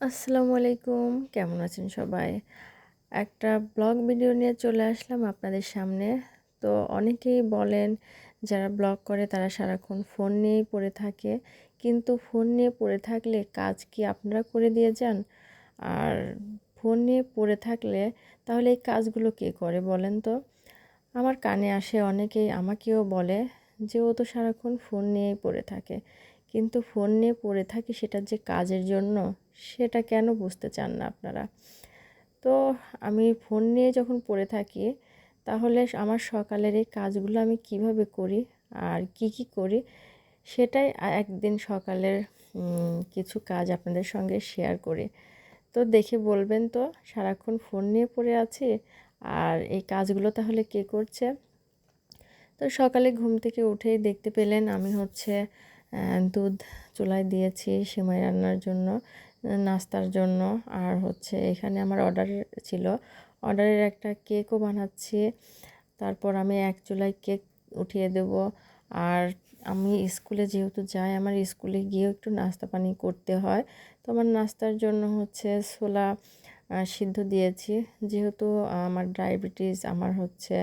আসসালামু আলাইকুম। কেমন আছেন সবাই? একটা ব্লগ ভিডিও নিয়ে চলে আসলাম আপনাদের সামনে। তো অনেকেই বলেন, যারা ব্লগ করে তারা সারাক্ষণ ফোন নিয়েই পড়ে থাকে। কিন্তু ফোন নিয়ে পড়ে থাকলে কাজ কি আপনারা করে দিয়ে যান? আর ফোন নিয়ে পড়ে থাকলে তাহলে এই কাজগুলো কে করে বলেন তো? আমার কানে আসে, অনেকেই আমাকেও বলে যে ও তো সারাক্ষণ ফোন নিয়েই পড়ে থাকে। কিন্তু ফোন নিয়ে পড়ে থাকি সেটা যে কাজের জন্য, সেটা কেন বুঝতে চান না আপনারা? তো আমি ফোন নিয়ে যখন পড়ে থাকি, তাহলে আমার সকালের এই কাজগুলো আমি কীভাবে করি আর কি কি করি, সেটাই একদিন সকালের কিছু কাজ আপনাদের সঙ্গে শেয়ার করি। তো দেখে বলবেন তো, সারাক্ষণ ফোন নিয়ে পড়ে আছি আর এই কাজগুলো তাহলে কে করছে? তো সকালে ঘুম থেকে উঠেই দেখতে পেলেন আমি হচ্ছে দুধ চুলায় দিয়েছি সেমাই রান্নার জন্য নাস্তার জন্য। আর হচ্ছে এখানে আমার অর্ডার ছিল। অর্ডারের একটা কেকও বানাচ্ছি। তারপর আমি এক চুলায় কেক উঠিয়ে দেব। আর আমি স্কুলে যেহেতু যাই, আমার স্কুলে গিয়েও একটু নাস্তা পানি করতে হয়। তো আমার নাস্তার জন্য হচ্ছে ছোলা সিদ্ধ দিয়েছি। যেহেতু আমার ডায়াবেটিস আমার হচ্ছে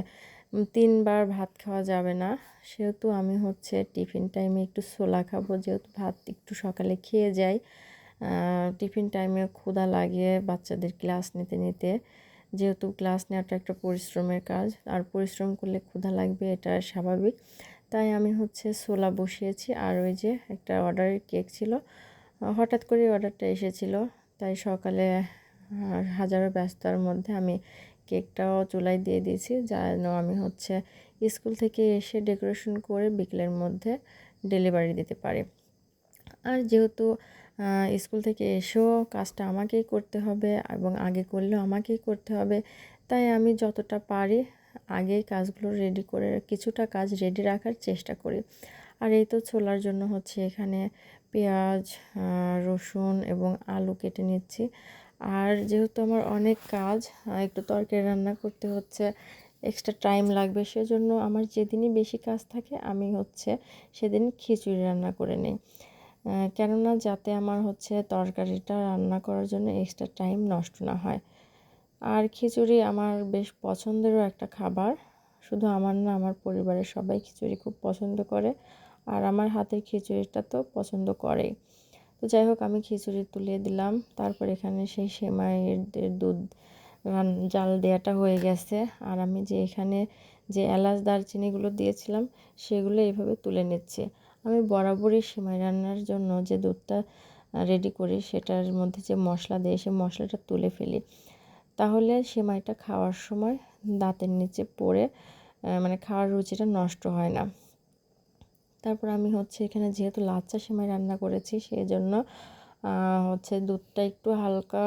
তিনবার ভাত খাওয়া যাবে না। সেহেতু আমি হচ্ছে টিফিন টাইমে একটু ছোলা খাব, যেহেতু ভাত একটু সকালে খেয়ে যাই। টিফিন টাইমে ক্ষুধা লাগে বাচ্চাদের ক্লাস নিতে নিতে। যেহেতু ক্লাস নেওয়াটা একটা পরিশ্রমের কাজ, আর পরিশ্রম করলে ক্ষুধা লাগবে, এটা স্বাভাবিক। তাই আমি হচ্ছে ছোলা বসিয়েছি, আর ওই যে একটা অর্ডারের কেক ছিল। হঠাৎ করে অর্ডারটা এসেছিল। তাই সকালে হাজারো ব্যস্ততার মধ্যে আমি কেকটাও চুলায় দিয়ে দিয়েছি, যেন আমি হচ্ছে স্কুল থেকে এসে ডেকোরেশন করে বিকেলের মধ্যে ডেলিভারি দিতে পারি। আর যেহেতু স্কুল থেকে এসেও কাজটা আমাকেই করতে হবে এবং আগে করলেও আমাকেই করতে হবে, তাই আমি যতটা পারি আগেই কাজগুলো রেডি করে, কিছুটা কাজ রেডি রাখার চেষ্টা করি। আর এই তো ছোলার জন্য হচ্ছে এখানে পেঁয়াজ রসুন এবং আলু কেটে নিচ্ছি। আর যেহেতু আমার অনেক কাজ একটু তরকারি রান্না করতে হচ্ছে এক্সট্রা টাইম লাগবে, সেজন্য আমার যেদিনই বেশি কাজ থাকে, আমি হচ্ছে সেদিন খিচুড়ি রান্না করে নিই। কেননা যাতে আমার হচ্ছে তরকারিটা রান্না করার জন্য এক্সট্রা টাইম নষ্ট না হয়। আর খিচুড়ি আমার বেশ পছন্দেরও একটা খাবার, শুধু আমার না, আমার পরিবারের সবাই খিচুড়ি খুব পছন্দ করে, আর আমার হাতের খিচুড়িটা তো পছন্দ করেই। তো যাই হোক, আমি খিচুড়ি তুলে দিলাম। তারপর এখানে সেই সেমাইয়ের দুধ জাল দেওয়াটা হয়ে গেছে। আর আমি যে এখানে যে এলাচ দারচিনিগুলো দিয়েছিলাম, সেগুলো এইভাবে তুলে নিচ্ছি। আমি বরাবরই সেমাই রান্নার জন্য যে দুধটা রেডি করি, সেটার মধ্যে যে মশলা দিই সে মশলাটা তুলে ফেলি। তাহলে সেমাইটা খাওয়ার সময় দাঁতের নিচে পড়ে মানে খাওয়ার রুচিটা নষ্ট হয় না। তারপর আমি হচ্ছে এখানে যেহেতু লাচ্চা সেমাই রান্না করেছি সেই জন্য হচ্ছে দুধটা একটু হালকা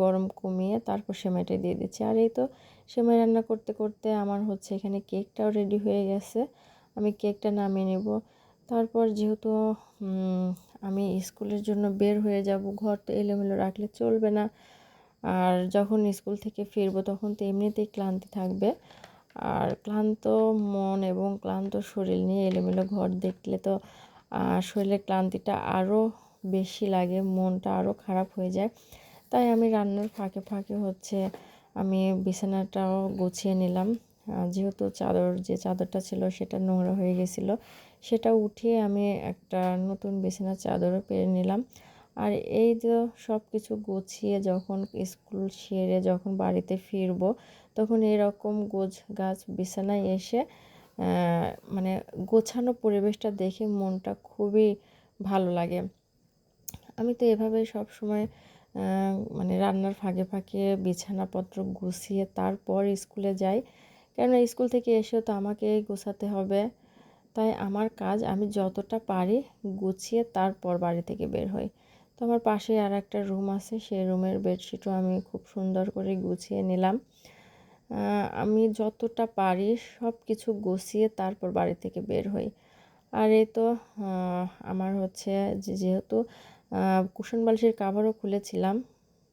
গরম কমিয়ে তারপর সেমাইটা দিয়ে দিচ্ছি। আর এই তো সেমাই রান্না করতে করতে আমার হচ্ছে এখানে কেকটাও রেডি হয়ে গেছে। আমি কেকটা নামিয়ে নেব। তারপর যেহেতু আমি স্কুলের জন্য বের হয়ে যাব, ঘর তো এলোমেলো রাখলে চলবে না। আর যখন স্কুল থেকে ফিরবো তখন তো এমনিতেই ক্লান্তি থাকবে। আর ক্লান্ত মন এবং ক্লান্ত শরীর নিয়ে এলোমেলো ঘর দেখলে তো শরীরের ক্লান্তিটা আরও বেশি লাগে, মনটা আরও খারাপ হয়ে যায়। তাই আমি রান্নার ফাঁকে ফাঁকে হচ্ছে আমি বিছানাটাও গুছিয়ে নিলাম। যেহেতু চাদর, যে চাদরটা ছিল সেটা নোংরা হয়ে গেছিল, সেটা উঠিয়ে আমি একটা নতুন বিছানার চাদরও পেরে নিলাম। আর এই যে সব কিছু গুছিয়ে যখন স্কুল সেরে যখন বাড়িতে ফিরবো, তখন এরকম গোছ গাছ বিছানায় এসে মানে গোছানো পরিবেশটা দেখে মনটা খুবই ভালো লাগে। আমি তো এভাবে সব সময় মানে রান্নার ফাঁকে ফাঁকে বিছানাপত্র গুছিয়ে তারপর স্কুলে যাই। কেননা স্কুল থেকে এসেও তো আমাকে গোছাতে হবে। তাই আমার কাজ আমি যতটা পারি গুছিয়ে তারপর বাড়ি থেকে বের হই। আমার পাশে আর একটা রুম আছে, সেই রুমের বেডশিটও আমি খুব সুন্দর করে গুছিয়ে নিলাম। আমি যতটা পারি সব কিছু গুছিয়ে তারপর বাড়ি থেকে বের হই। আর এই তো আমার হচ্ছে যেহেতু কুশন বালিশের কাভারও খুলেছিলাম,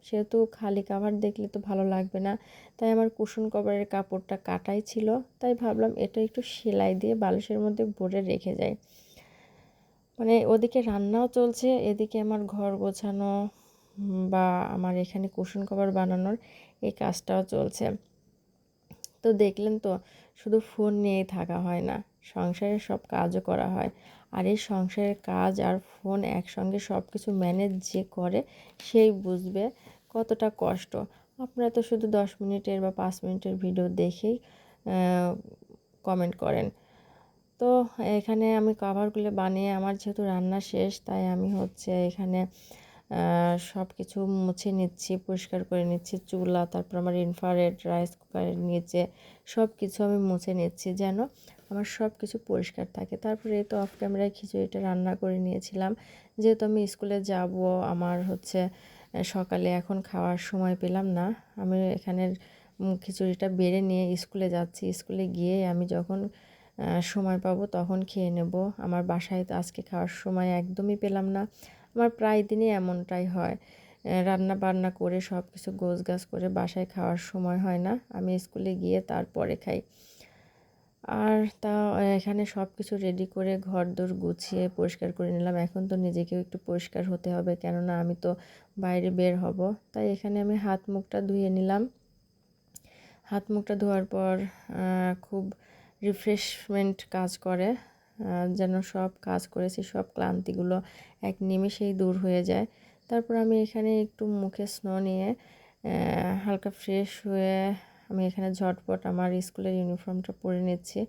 সেহেতু খালি কাভার দেখলে তো ভালো লাগবে না। তাই আমার কুশন কভারের কাপড়টা কাটাই ছিল, তাই ভাবলাম এটা একটু সেলাই দিয়ে বালিশের মধ্যে ভরে রেখে যাই। মানে ওদিকে রান্নাও চলছে, এদিকে আমার ঘর গোছানো বা আমার এখানে কুশন কভার বানানোর এই কাজটাও চলছে। তো দেখলেন তো, শুধু ফোন নিয়েই থাকা হয় না সংসারের সব কাজও করা হয়। আর এই সংসারের কাজ আর ফোন একসঙ্গে সব কিছু ম্যানেজ যে করে, সেই বুঝবে কতটা কষ্ট। আপনারা তো শুধু দশ মিনিটের বা পাঁচ মিনিটের ভিডিও দেখেই কমেন্ট করেন। তো এখানে আমি কাভারগুলো বানিয়ে আমার যেহেতু রান্না শেষ, তাই আমি হচ্ছে এখানে সব কিছু মুছে নিচ্ছি, পরিষ্কার করে নিচ্ছি, চুলা, তারপর আমার ইনফারেড রাইস কুকারের নিচে সব কিছু আমি মুছে নিচ্ছি যেন আমার সব কিছু পরিষ্কার থাকে। তারপরে তো অফ ক্যামেরায় খিচুড়িটা রান্না করে নিয়েছিলাম। যেহেতু আমি স্কুলে যাব, আমার হচ্ছে সকালে এখন খাওয়ার সময় পেলাম না। আমি এখানের খিচুড়িটা বেড়ে নিয়ে স্কুলে যাচ্ছি। স্কুলে গিয়ে আমি যখন সময় পাবো তখন খেয়ে নেব। আমার বাসায় তো আজকে খাওয়ার সময় একদমই পেলাম না। আমার প্রায় দিনই এমনটাই হয়। রান্না বান্না করে সব কিছু গোছ গাছ করে বাসায় খাওয়ার সময় হয় না। আমি স্কুলে গিয়ে তারপরে খাই। আর তা, এখানে সব কিছু রেডি করে ঘর দোর গুছিয়ে পরিষ্কার করে নিলাম। এখন তো নিজেকেও একটু পরিষ্কার হতে হবে, কেননা আমি তো বাইরে বের হব। তাই এখানে আমি হাত মুখটা ধুয়ে নিলাম। হাত মুখটা ধোয়ার পর খুব রিফ্রেশমেন্ট কাজ করে যেন সব কাজ করেছি, সব ক্লান্তিগুলো এক নিমেষেই দূর হয়ে যায়। তারপর আমি এখানে একটু মুখে স্নো নিয়ে হালকা ফ্রেশ হয়ে আমি এখানে ঝটপট আমার স্কুলের ইউনিফর্মটা পরে নিচ্ছি।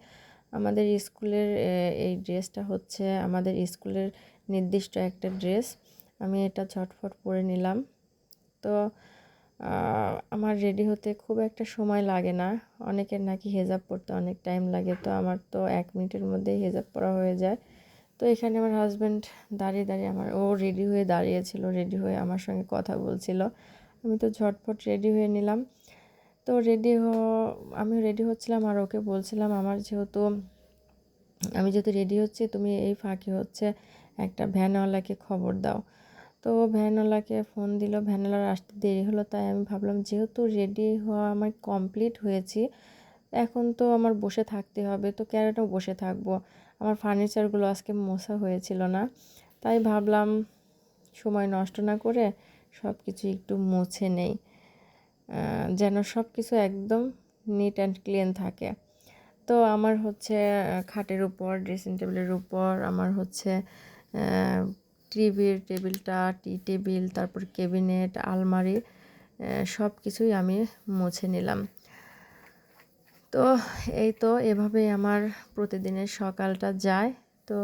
আমাদের স্কুলের এই ড্রেসটা হচ্ছে আমাদের স্কুলের নির্দিষ্ট একটা ড্রেস। আমি এটা ঝটফট পরে নিলাম। তো আমার রেডি হতে খুব একটা সময় লাগে না। অনেকের নাকি হেজাব পরতে অনেক টাইম লাগে, তো আমার তো এক মিনিটের মধ্যেই হেজাব পরা হয়ে যায়। তো এখানে আমার হাজব্যান্ড দাঁড়িয়ে দাঁড়িয়ে আমার, ও রেডি হয়ে দাঁড়িয়েছিল রেডি হয়ে আমার সঙ্গে কথা বলছিল। আমি তো ঝটফট রেডি হয়ে নিলাম। তো রেডি হ আমি রেডি হচ্ছিলাম আর ওকে বলছিলাম, আমার যেহেতু, আমি যেহেতু রেডি হচ্ছি, তুমি এই ফাঁকে হচ্ছে একটা ভ্যানওয়ালাকে খবর দাও। তো ভ্যানওয়ালাকে ফোন দিল। ভ্যানওয়ালার আসতে দেরি হলো, তাই আমি ভাবলাম যেহেতু রেডি হওয়া আমার কমপ্লিট হয়েছি, এখন তো আমার বসে থাকতে হবে। তো কেন বসে থাকব? আমার ফার্নিচারগুলো আজকে মোছা হয়েছিল না, তাই ভাবলাম সময় নষ্ট না করে সব কিছু একটু মুছে নেই যেন সব কিছু একদম নিট অ্যান্ড ক্লিন থাকে। তো আমার হচ্ছে খাটের উপর ড্রেসিং টেবিলের উপর, আমার হচ্ছে টিভির টেবিলটা, টি টেবিল, তারপর কেবিনেট আলমারি সব কিছুই আমি মুছে নিলাম। তো এই তো এভাবেই আমার প্রতিদিনের সকালটা যায়। তো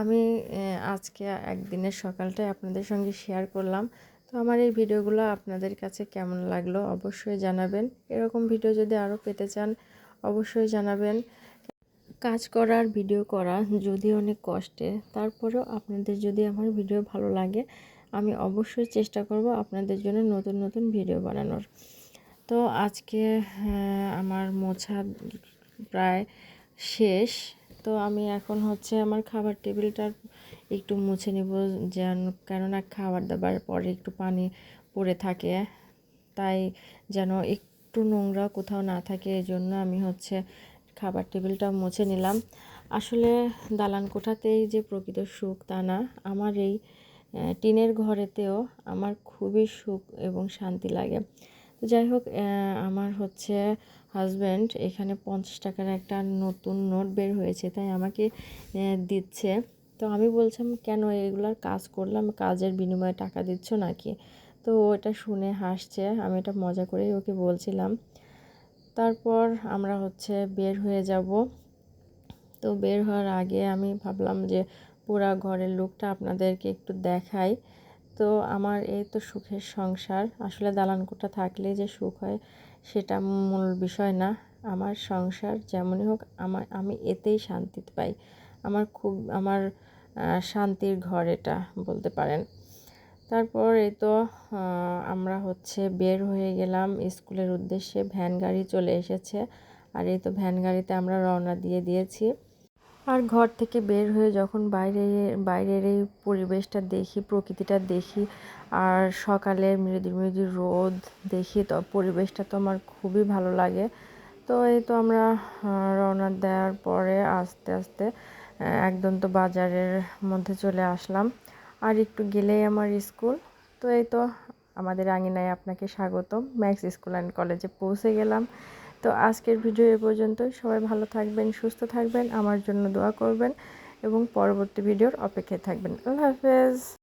আমি আজকে একদিনের সকালটাই আপনাদের সঙ্গে শেয়ার করলাম। তো আমার এই ভিডিওগুলো আপনাদের কাছে কেমন লাগল অবশ্যই জানাবেন। এরকম ভিডিও যদি আরও পেতে চান, অবশ্যই জানাবেন। কাজ করার ভিডিও করা যদি অনেক কষ্টে, তারপরেও আপনাদের যদি আমার ভিডিও ভালো লাগে, আমি অবশ্যই চেষ্টা করব আপনাদের জন্য নতুন নতুন ভিডিও বানানোর। তো আজকে আমার মোছা প্রায় শেষ। তো আমি এখন হচ্ছে আমার খাবার টেবিলটা একটু মুছে নেব যেন, কেননা খাবার দাবার পরে একটু পানি পড়ে থাকে। তাই যেন একটু নোংরা কোথাও না থাকে এই জন্য আমি হচ্ছে খাবার টেবিলটা মুছে নিলাম। আসলে দালান কোঠাতেই যে প্রকৃত সুখ তা না। আমার এই টিনের ঘরেতেও আমার খুবই সুখ এবং শান্তি লাগে। তো যাই হোক আমার হচ্ছে হাজব্যান্ড এখানে পঞ্চাশ টাকার একটা নতুন নোট বের হয়েছে, তাই আমাকে দিচ্ছে। তো আমি বলছিলাম, কেন এগুলার কাজ করলাম? কাজের বিনিময়ে টাকা দিচ্ছ নাকি? তো ওটা শুনে হাসছে। আমি এটা মজা করেই ওকে বলছিলাম। তারপর আমরা হচ্ছে বের হয়ে যাব। তো বের হওয়ার আগে আমি ভাবলাম যে পুরা ঘরের লুকটা আপনাদেরকে একটু দেখাই। তো আমার এই তো সুখের সংসার। আসলে দালান কোঠা থাকলে যে সুখ হয় সেটা মূল বিষয় না। আমার সংসার যেমনই হোক আমার আমি এতেই শান্তি পাই। আমার খুব, আমার শান্তির ঘর এটা বলতে পারেন। তারপর এই তো আমরা হচ্ছে বের হয়ে গেলাম। স্কুলের উদ্দেশ্যে ভ্যান গাড়ি চলে এসেছে। আর এই তো ভ্যান গাড়িতে আমরা রওনা দিয়ে দিয়েছি। আর ঘর থেকে বের হয়ে যখন বাইরে, বাইরের এই পরিবেশটা দেখি, প্রকৃতিটা দেখি, আর সকালের মৃদু মৃদু রোদ দেখি, তো পরিবেশটা তো আমার খুবই ভালো লাগে। তো এই তো আমরা রওনা দেওয়ার পরে আস্তে আস্তে একদম তো বাজারের মধ্যে চলে আসলাম। আর একটু গেলেই আমার স্কুল। তো এই তো আমাদের আঙিনায় আপনাকে স্বাগতম। ম্যাক্স স্কুল অ্যান্ড কলেজে পৌঁছে গেলাম। তো আজকের ভিডিও এ পর্যন্ত সবাই ভালো থাকবেন, সুস্থ থাকবেন। আমার জন্য দোয়া করবেন এবং পরবর্তী ভিডিওর অপেক্ষায় থাকবেন। আল্লাহ হাফেজ।